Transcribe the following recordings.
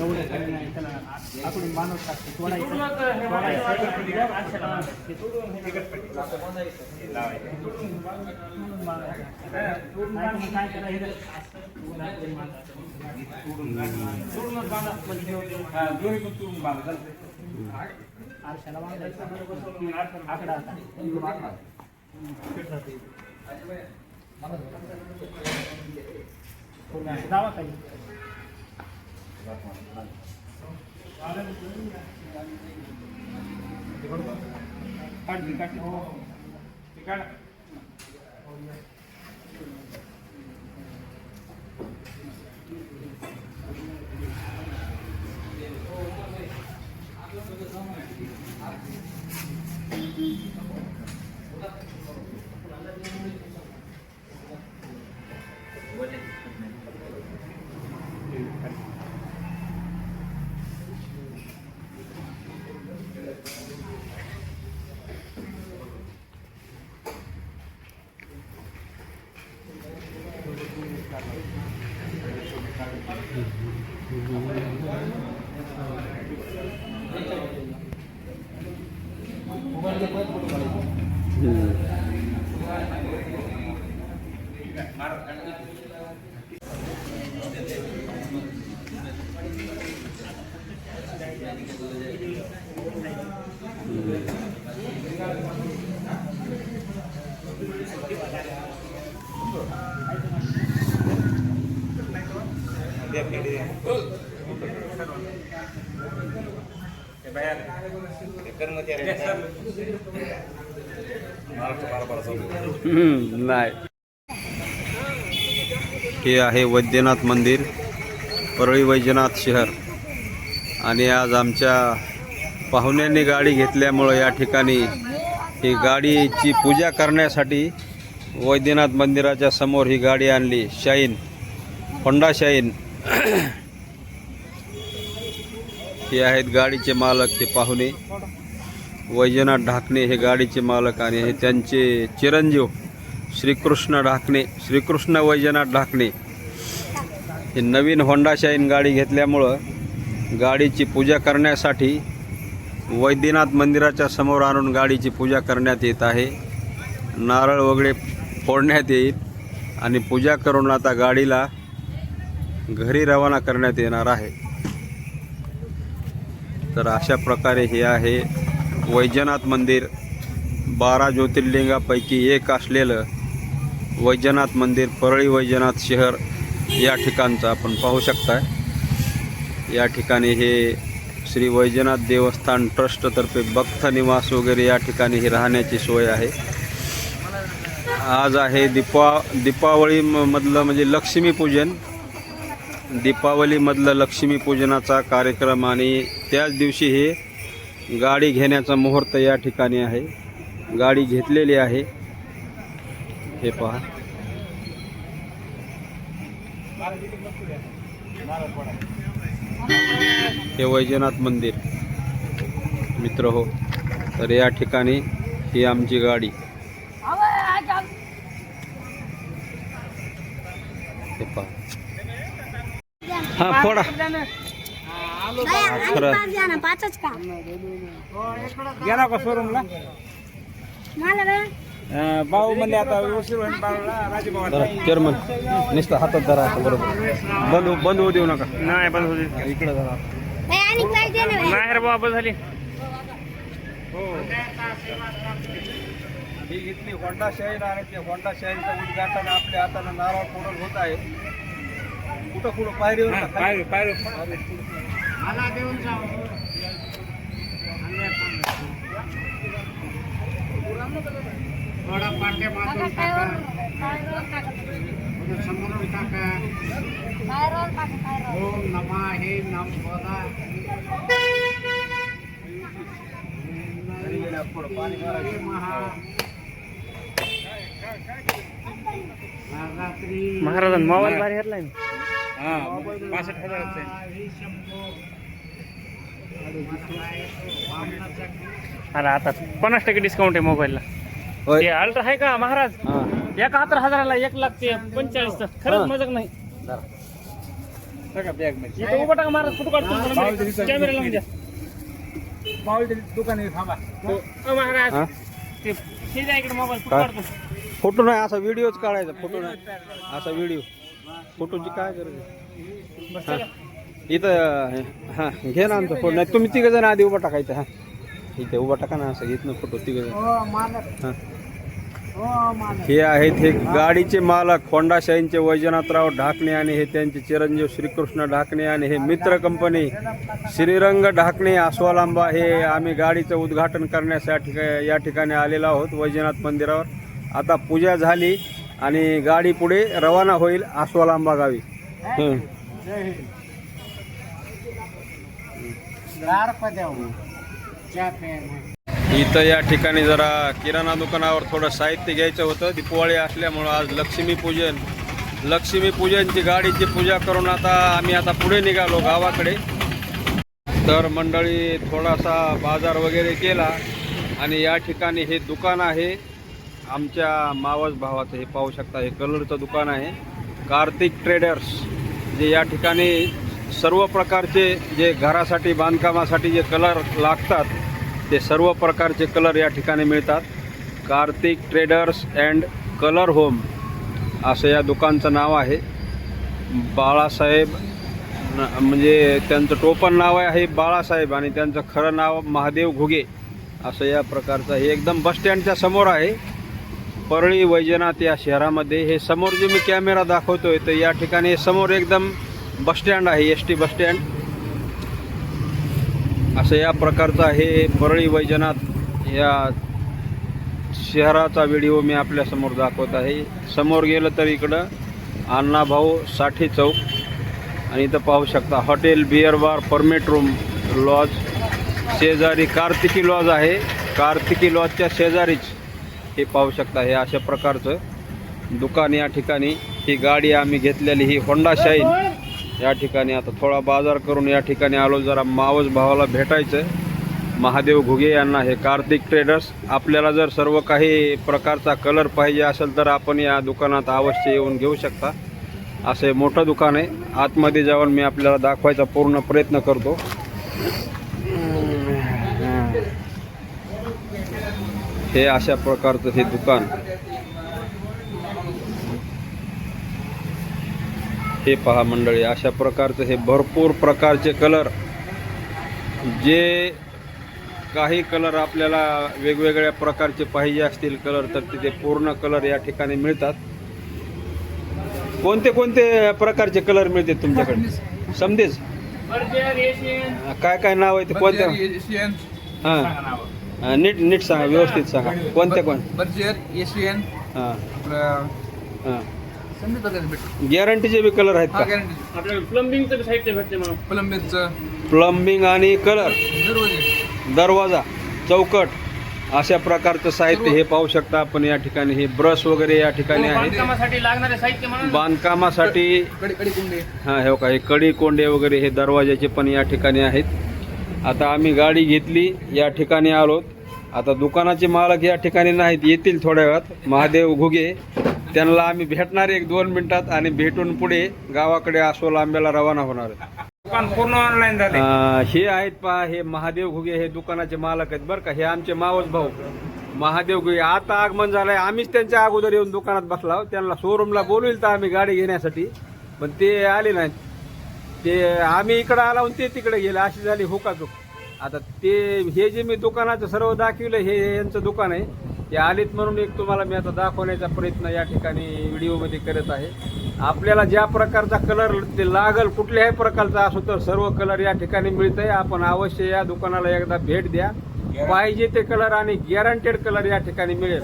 एवढं कमी आहे त्याला आकडून बांधून टाकते तोडायचं. काय करायचं आरशाला बांधायचं आकडा आता Gracias. Hmm. Dia. नाही. हे आहे वैद्यनाथ मंदिर परळी वैद्यनाथ शहर. आणि आज आमच्या पाहुण्यांनी गाडी घेतल्यामुळं या ठिकाणी ही गाडीची पूजा करण्यासाठी वैद्यनाथ मंदिराच्या समोर ही गाडी आणली. Shine Honda shine. हे आहेत गाडीचे मालक हे पाहुणे. वैजनाथ ढाकणे हे गाडीचे मालक आणि हे त्यांचे चिरंजीव श्रीकृष्ण ढाकणे श्रीकृष्ण वैजनाथ ढाकणे. हे नवीन होंडा शाईन गाडी घेतल्यामुळं गाडीची पूजा करण्यासाठी वैद्यनाथ मंदिराच्या समोर आणून गाडीची पूजा करण्यात येत आहे. नारळ वगैरे फोडण्यात येईल आणि पूजा करून आता गाडीला घरी रवाना करण्यात येणार आहे. तर अशा प्रकारे हे आहे वैजनाथ मंदिर. बारा ज्योतिर्लिंगापैकी एक असलेलं वैजनाथ मंदिर परळी वैजनाथ शहर या ठिकाणचं आपण पाहू शकताय. या ठिकाणी हे श्री वैजनाथ देवस्थान ट्रस्टतर्फे भक्त निवास वगैरे या ठिकाणी ही राहण्याची सोय आहे. आज आहे दीपा दीपावळी म्हणजे लक्ष्मीपूजन. दीपावलीमधलं लक्ष्मीपूजनाचा कार्यक्रम आणि त्याच दिवशी हे गाडी घेण्याचा मुहूर्त या ठिकाणी आहे. गाडी घेतलेली आहे. हे पहा. हे वैजनाथ मंदिर. मित्र हो तर या ठिकाणी ही आमची गाडी. हे पहा. हा फोडा. खरं. पाचच का? गेला का शोरूमला भाऊ म्हणजे आता चेअरमन नुसतं हातात धरा आता बरोबर. बंद बंद होऊ देऊ नका. नाही पण होते इकडे धरा. नाही रे बाबा झाली. हो. ही घेतली होंडा शाईन आणि ते होंडा शाईनचं उद्घाटन आपल्या हातानं नारळ फोडून होत आहे. कुठं कुठं पायरीवर का? पायरू पायरू. मला देऊन जाऊ थोडा पाट्या बांधून टाका. थोडं समोरून टाका. ओम नमा हे नम बोला. घरी गेल्यावर थोडं पाणी मारायचं. महा महारात्री महाराजांनी मोबाईल हा पासष्ट हजाराचा आहे अरे आता पन्नास टक्के डिस्काउंट आहे मोबाईलला. ते अल्ट्रा आहे का महाराज? हा. एकाहत्तर हजाराला एक लाख ते पंचेचाळीस. खरंच मजाक नाही. इथं उभा टाका महाराज काढतो. कॅमेरा लावून द्या. मावळते दुकान महाराज. हा? ते मोबाईल? काढतो. फोटो नाही असा व्हिडिओच काढायचा फोटो नाही. असा व्हिडिओ फोटोची काय गरज हा. इथं हां घे ना आमचा फोटो. नाही तुम्ही तिघं जण आधी उभा टाकायचं हां. इथे उभा टाका ना असं घेत ना फोटो तिघं जण. हो हां. हो हे आहेत हे गाडीचे मालक होंडा वैजनाथराव ढाकणे आणि हे त्यांचे चिरंजीव श्रीकृष्ण ढाकणे आणि हे मित्र कंपनी श्रीरंग ढाकणे आस्वालांबा हे आम्ही गाडीचं उद्घाटन करण्यासाठी या ठिकाणी आलेलो आहोत वैजनाथ मंदिरावर. आता पूजा झाली. आणि गाडी पुढे रवाना होईल आस्वालांबा गावी. इथं या ठिकाणी जरा किराणा दुकानावर थोडं साहित्य घ्यायचं होतं. दिपवाळी असल्यामुळं आज लक्ष्मीपूजन लक्ष्मीपूजनची गाडीची पूजा करून आता आम्ही आता पुढे निघालो गावाकडे. तर मंडळी थोडासा बाजार वगैरे केला आणि या ठिकाणी हे दुकान आहे. आमच्या मावस भावाचं हे पाहू शकता हे कलरचं दुकान आहे. कार्तिक ट्रेडर्स जे या ठिकाणी सर्व प्रकारचे जे घरासाठी बांधकामासाठी जे कलर लागतात ते सर्व प्रकारचे कलर या ठिकाणी मिळतात. Kartik traders and colour home असं या दुकानचं नाव आहे. बाळासाहेब म्हणजे त्यांचं टोपण नाव आहे बाळासाहेब आणि त्यांचं खरं नाव महादेव घुगे असं या प्रकारचं हे एकदम बसस्टँडच्या समोर आहे. परळी वैजनाथ या शहरामध्ये हे समोर जे मी कॅमेरा दाखवतोय तर या ठिकाणी समोर एकदम बसस्टँड आहे एस टी बसस्टँड असं या प्रकारचं आहे परळी वैजनाथ या शहराचा व्हिडिओ मी आपल्यासमोर दाखवत आहे. समोर गेलं तर इकडं अण्णाभाऊ साठी चौक. आणि इथं पाहू शकता hotel beer bar permit room lodge शेजारी कार्तिकी लॉज आहे. कार्तिकी लॉजच्या शेजारीच हे पाहू शकता हे अशा प्रकारचं दुकान या ठिकाणी. ही गाडी आम्ही घेतलेली ही होंडा शाईन या ठिकाणी आता थोडा बाजार करून या ठिकाणी आलो जरा मावस भावाला भेटायचं महादेव घुगे यांना हे कार्तिक ट्रेडर्स आपल्याला जर सर्व काही प्रकारचा कलर पाहिजे असेल तर आपण या दुकानात अवश्य येऊन घेऊ शकता. असे मोठं दुकान आहे. आतमध्ये जाऊन मी आपल्याला दाखवायचा पूर्ण प्रयत्न करतो. हे अशा प्रकारचं हे दुकान. हे पहा मंडळी अशा प्रकारचं हे भरपूर प्रकारचे कलर. जे काही कलर आपल्याला वेगवेगळ्या प्रकारचे पाहिजे असतील कलर तर तिथे पूर्ण कलर या ठिकाणी मिळतात. कोणते कोणते प्रकारचे कलर मिळते तुमच्याकडे? समजेच. काय काय नाव आहे ते? कोणत्या? एशियन. हां नीट नीट सांगा व्यवस्थित सांगा. कोणत्या कोण? बर्जर एशियन हां. आपलं हां. गॅरंटीचे बी कलर आहेत हा का? गॅरंटी आपल्याला प्लंबिंगचं बी साहित्य भेटते प्लंबिंग आणि कलर दरवाजे. दरवाजा चौकट अशा प्रकारचं साहित्य हे पाहू शकता आपण या ठिकाणी. हे ब्रश वगैरे या ठिकाणी आहे. बांधकामासाठी लागणारे साहित्य म्हणून. बांधकामासाठी कडे कडे कुंडे. हां हे काही कडी कोंडे वगैरे हे दरवाजाचे पण या ठिकाणी आहेत. आता आम्ही गाडी घेतली या ठिकाणी आलोत. आता दुकानाचे मालक या ठिकाणी नाहीत येतील थोड्या वेळात. महादेव घुगे त्यांना आम्ही भेटणार एक दोन मिनिटात आणि भेटून पुढे गावाकडे आसोल आंब्याला रवाना होणार. दुकान पूर्ण ऑनलाईन झाले. हे आहेत पहा हे महादेव घुगे हे दुकानाचे मालक आहेत बरं का. हे आमचे मावस भाऊ. महादेव घुगे आता आगमन झालंय. आम्हीच त्यांच्या अगोदर येऊन दुकानात बसला. त्यांना शोरूमला बोलवेल तर आम्ही गाडी घेण्यासाठी. पण ते आले नाहीत. ते आम्ही इकडं आला ते तिकडे गेले. अशी झाली हुकाचूक आता ते हे जे मी दुकानाचं सर्व दाखविलं हे यांचं दुकान आहे. ते आलेत म्हणून एक तुम्हाला मी आता दाखवण्याचा प्रयत्न या ठिकाणी व्हिडिओमध्ये करत आहे. आपल्याला ज्या प्रकारचा कलर ते लागल कुठल्याही प्रकारचा असो तर सर्व कलर या ठिकाणी मिळतंय. आपण अवश्य या दुकानाला एकदा भेट द्या. पाहिजे ते कलर आणि गॅरंटेड कलर या ठिकाणी मिळेल.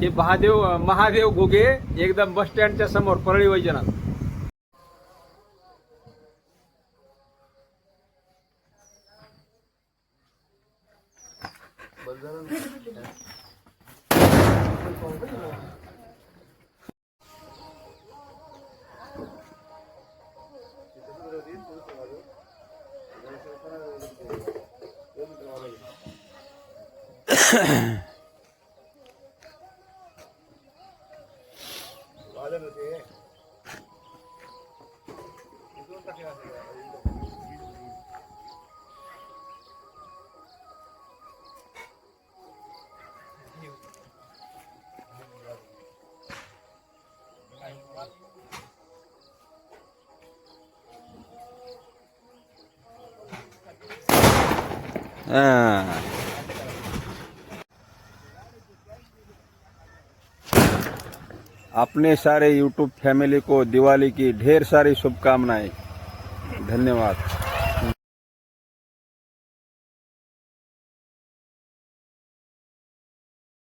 हे महादेव महादेव घुगे एकदम बस स्टँडच्या समोर परळी वैजनाथ. 맞아, 그렇지. 이손 닦여가지고. अपने सारे YouTube फैमिली को दिवाली की ढेर सारी शुभकामनाएँ। धन्यवाद।